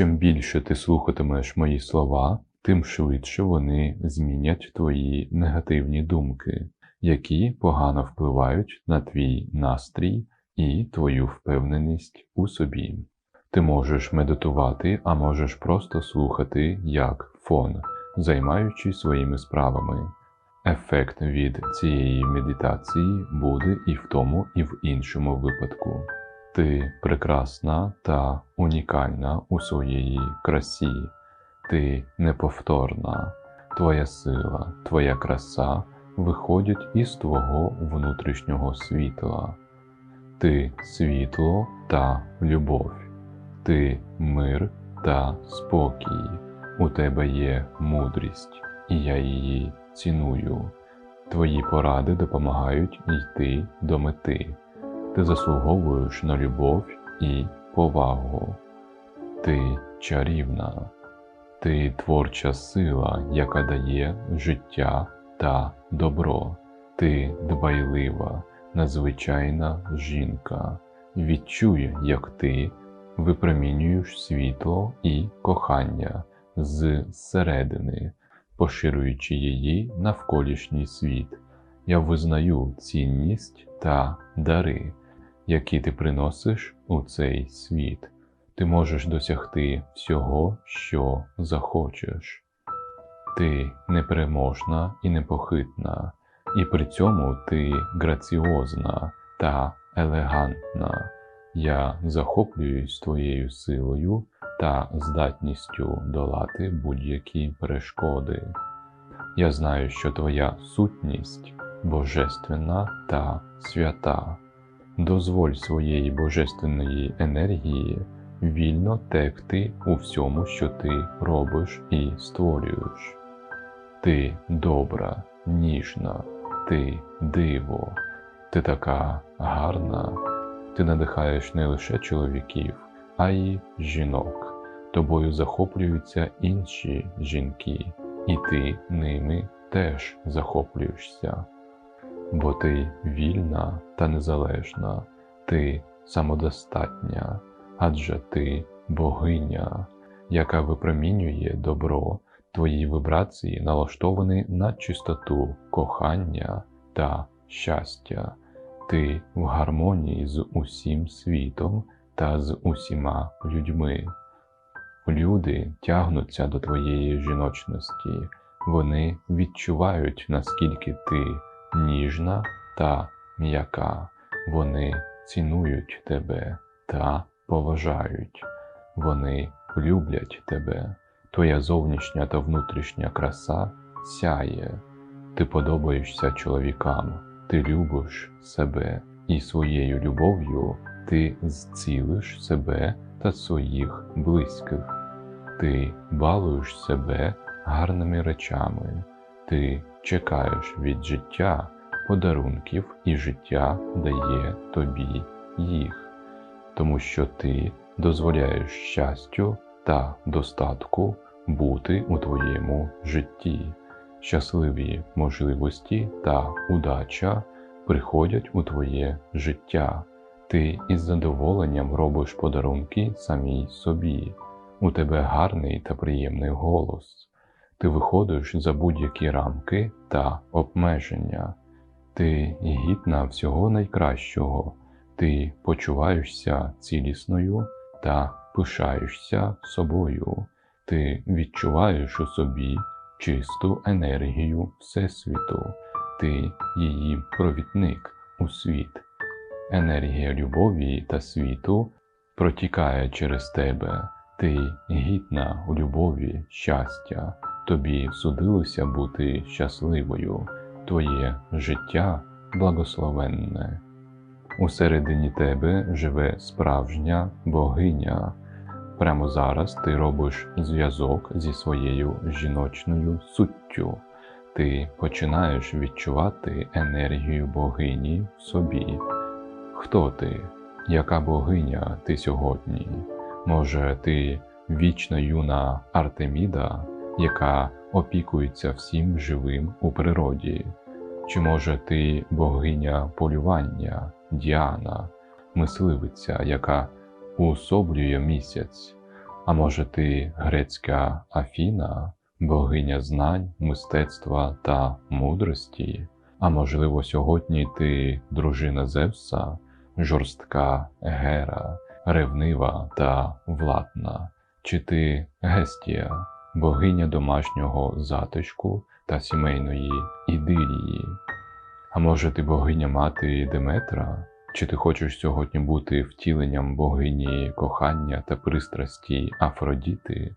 Чим більше ти слухатимеш мої слова, тим швидше вони змінять твої негативні думки, які погано впливають на твій настрій і твою впевненість у собі. Ти можеш медитувати, а можеш просто слухати як фон, займаючись своїми справами. Ефект від цієї медитації буде і в тому, і в іншому випадку. Ти прекрасна та унікальна у своїй красі, ти неповторна, твоя сила, твоя краса виходять із твого внутрішнього світла. Ти світло та любов, ти мир та спокій. У тебе є мудрість, і я її ціную. Твої поради допомагають йти до мети. Ти заслуговуєш на любов і повагу. Ти чарівна, ти творча сила, яка дає життя та добро. Ти дбайлива, надзвичайна жінка. Відчуй, як ти випромінюєш світло і кохання зсередини, поширюючи її навколишній світ. Я визнаю цінність та дари, які ти приносиш у цей світ. Ти можеш досягти всього, що захочеш. Ти непереможна і непохитна, і при цьому ти граціозна та елегантна. Я захоплююсь твоєю силою та здатністю долати будь-які перешкоди. Я знаю, що твоя сутність божественна та свята. Дозволь своєї божественної енергії вільно текти у всьому, що ти робиш і створюєш. Ти добра, ніжна, ти диво, ти така гарна, ти надихаєш не лише чоловіків, а й жінок. Тобою захоплюються інші жінки, і ти ними теж захоплюєшся. Бо ти вільна та незалежна, ти самодостатня, адже ти богиня, яка випромінює добро, твої вібрації налаштовані на чистоту кохання та щастя. Ти в гармонії з усім світом та з усіма людьми. Люди тягнуться до твоєї жіночності, вони відчувають, наскільки ти ніжна та м'яка, вони цінують тебе та поважають, вони люблять тебе, твоя зовнішня та внутрішня краса сяє, ти подобаєшся чоловікам, ти любиш себе, і своєю любов'ю ти зцілиш себе та своїх близьких. Ти балуєш себе гарними речами, ти чекаєш від життя подарунків, і життя дає тобі їх, тому що ти дозволяєш щастю та достатку бути у твоєму житті. Щасливі можливості та удача приходять у твоє життя. Ти із задоволенням робиш подарунки самій собі. У тебе гарний та приємний голос. Ти виходиш за будь-які рамки та обмеження. Ти гідна всього найкращого. Ти почуваєшся цілісною та пишаєшся собою. Ти відчуваєш у собі чисту енергію Всесвіту. Ти її провідник у світ. Енергія любові та світу протікає через тебе. Ти гідна у любові, щастя, тобі судилося бути щасливою, твоє життя благословенне. Усередині тебе живе справжня богиня. Прямо зараз ти робиш зв'язок зі своєю жіночною суттю. Ти починаєш відчувати енергію богині в собі. Хто ти? Яка богиня ти сьогодні? Може, ти вічна юна Артеміда, яка опікується всім живим у природі? Чи може ти богиня полювання, Діана, мисливиця, яка уособлює місяць? А може ти грецька Афіна, богиня знань, мистецтва та мудрості? А можливо, сьогодні ти дружина Зевса, жорстка Гера, ревнива та владна? Чи ти Гестія, богиня домашнього затишку та сімейної ідилії? А може ти богиня мати Деметра? Чи ти хочеш сьогодні бути втіленням богині кохання та пристрасті Афродіти?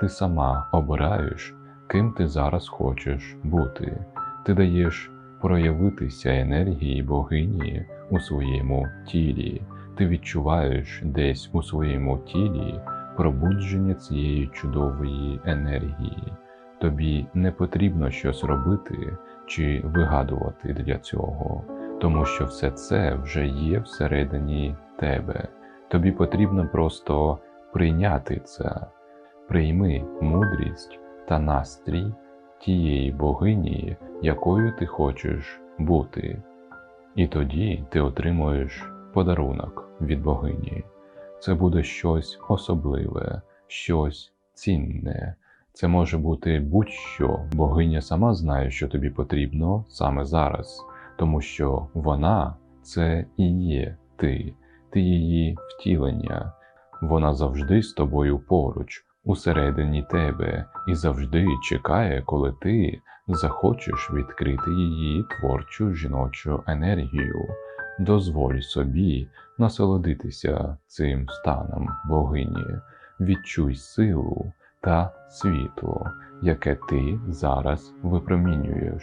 Ти сама обираєш, ким ти зараз хочеш бути. Ти даєш проявитися енергії богині у своєму тілі. Ти відчуваєш десь у своєму тілі пробудження цієї чудової енергії. Тобі не потрібно щось робити чи вигадувати для цього, тому що все це вже є всередині тебе. Тобі потрібно просто прийняти це, прийми мудрість та настрій тієї богині, якою ти хочеш бути. І тоді ти отримуєш подарунок від богині. Це буде щось особливе, щось цінне. Це може бути будь-що. Богиня сама знає, що тобі потрібно саме зараз, тому що вона це і є ти, ти її втілення. Вона завжди з тобою поруч, усередині тебе, і завжди чекає, коли ти захочеш відкрити її творчу жіночу енергію. Дозволь собі насолодитися цим станом богині, відчуй силу та світло, яке ти зараз випромінюєш.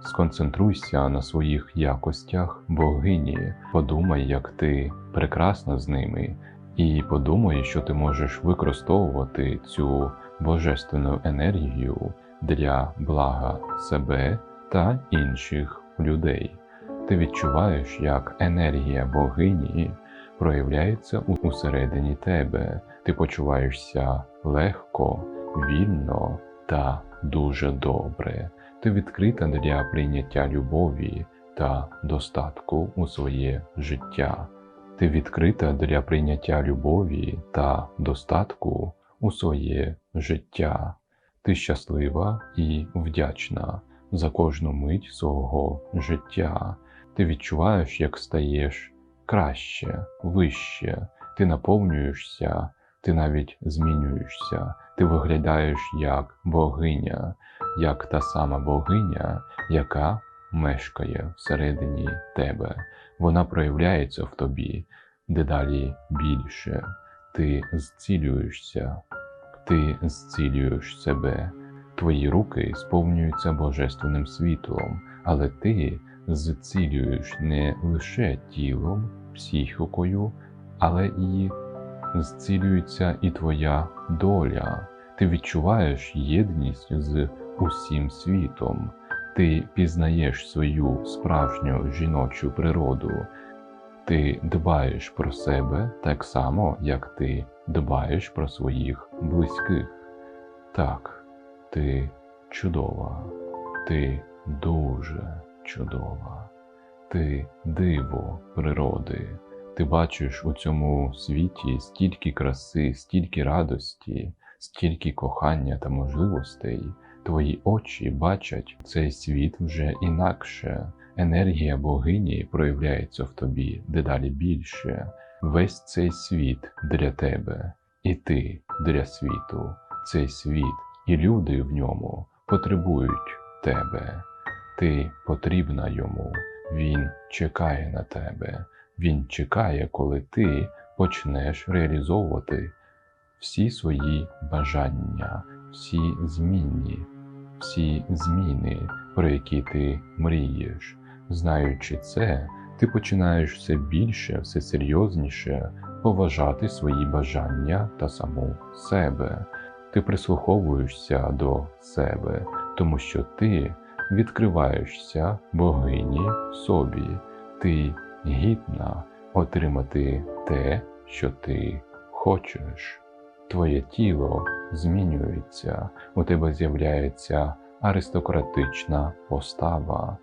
Сконцентруйся на своїх якостях богині, подумай, як ти прекрасна з ними, і подумай, що ти можеш використовувати цю божественну енергію для блага себе та інших людей. Ти відчуваєш, як енергія богині проявляється усередині тебе. Ти почуваєшся легко, вільно та дуже добре. Ти відкрита для прийняття любові та достатку у своє життя. Ти відкрита для прийняття любові та достатку у своє життя. Ти щаслива і вдячна за кожну мить свого життя. Ти відчуваєш, як стаєш краще, вище, ти наповнюєшся, ти навіть змінюєшся, ти виглядаєш як богиня, як та сама богиня, яка мешкає всередині тебе. Вона проявляється в тобі дедалі більше. Ти зцілюєшся, ти зцілюєш себе. Твої руки сповнюються божественним світлом, але ти зцілюєш не лише тілом, психікою, але і зцілюється і твоя доля. Ти відчуваєш єдність з усім світом, ти пізнаєш свою справжню жіночу природу, ти дбаєш про себе так само, як ти дбаєш про своїх близьких. Так, ти чудова, ти дуже чудова, ти диво природи. Ти бачиш у цьому світі стільки краси, стільки радості, стільки кохання та можливостей. Твої очі бачать цей світ вже інакше. Енергія богині проявляється в тобі дедалі більше. Весь цей світ для тебе, і ти для світу. Цей світ і люди в ньому потребують тебе. Ти потрібна йому, він чекає на тебе. Він чекає, коли ти почнеш реалізовувати всі свої бажання, всі змінні, всі зміни, про які ти мрієш. Знаючи це, ти починаєш все більше, все серйозніше поважати свої бажання та саму себе. Ти прислуховуєшся до себе, тому що ти відкриваєшся богині собі. Ти гідна отримати те, що ти хочеш. Твоє тіло змінюється, у тебе з'являється аристократична постава,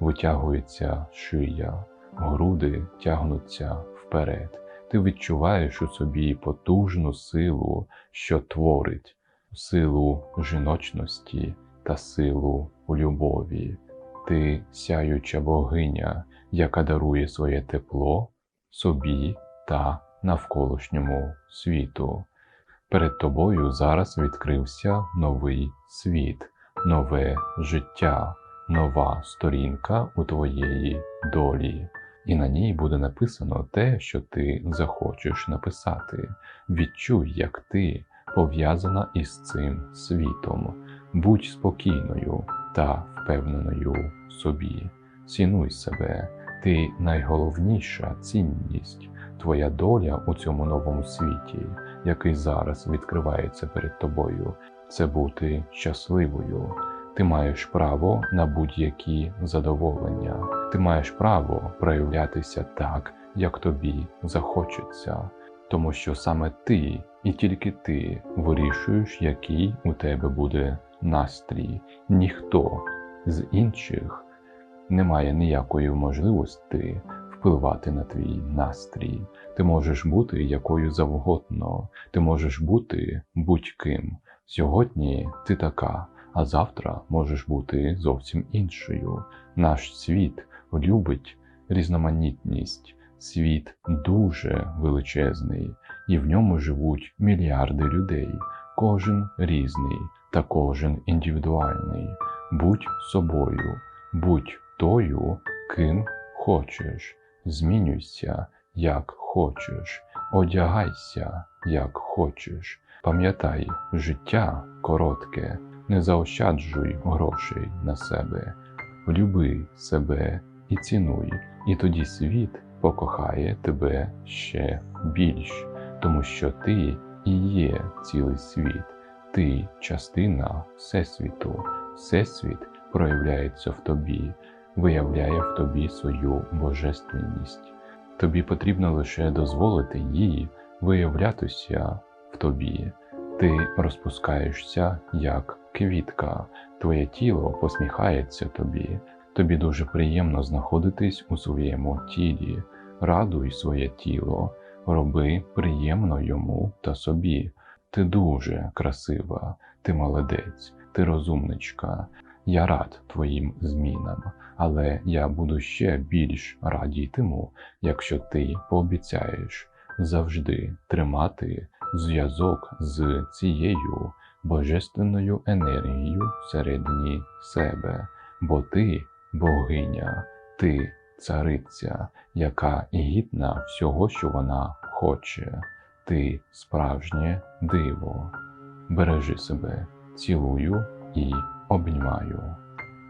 витягується шия, груди тягнуться вперед. Ти відчуваєш у собі потужну силу, що творить, силу жіночності та силу у любові. Ти сяюча богиня, яка дарує своє тепло собі та навколишньому світу. Перед тобою зараз відкрився новий світ, нове життя, нова сторінка у твоєї долі, і на ній буде написано те, що ти захочеш написати. Відчуй, як ти пов'язана із цим світом. Будь спокійною та впевненою собі. Цінуй себе, ти найголовніша цінність, твоя доля у цьому новому світі, який зараз відкривається перед тобою, це бути щасливою. Ти маєш право на будь-які задоволення. Ти маєш право проявлятися так, як тобі захочеться, тому що саме ти і тільки ти вирішуєш, який у тебе буде настрій. Ніхто з інших не має ніякої можливості впливати на твій настрій. Ти можеш бути якою завгодно, ти можеш бути будь-ким. Сьогодні ти така, а завтра можеш бути зовсім іншою. Наш світ любить різноманітність. Світ дуже величезний, і в ньому живуть мільярди людей, кожен різний та кожен індивідуальний. Будь собою, будь тою, ким хочеш, змінюйся, як хочеш, одягайся, як хочеш. Пам'ятай, життя коротке, не заощаджуй грошей на себе, люби себе і цінуй, і тоді світ покохає тебе ще більш, тому що ти і є цілий світ, ти частина Всесвіту, Всесвіт проявляється в тобі, виявляє в тобі свою божественність. Тобі потрібно лише дозволити їй виявлятися в тобі. Ти розпускаєшся як квітка, твоє тіло посміхається тобі. Тобі дуже приємно знаходитись у своєму тілі, радуй своє тіло, роби приємно йому та собі. Ти дуже красива, ти молодець, ти розумничка. Я рад твоїм змінам, але я буду ще більш радітиму, якщо ти пообіцяєш завжди тримати зв'язок з цією божественною енергією всередині себе, бо ти богиня, ти цариця, яка гідна всього, що вона хоче, ти справжнє диво. Бережи себе, цілую і обнімаю.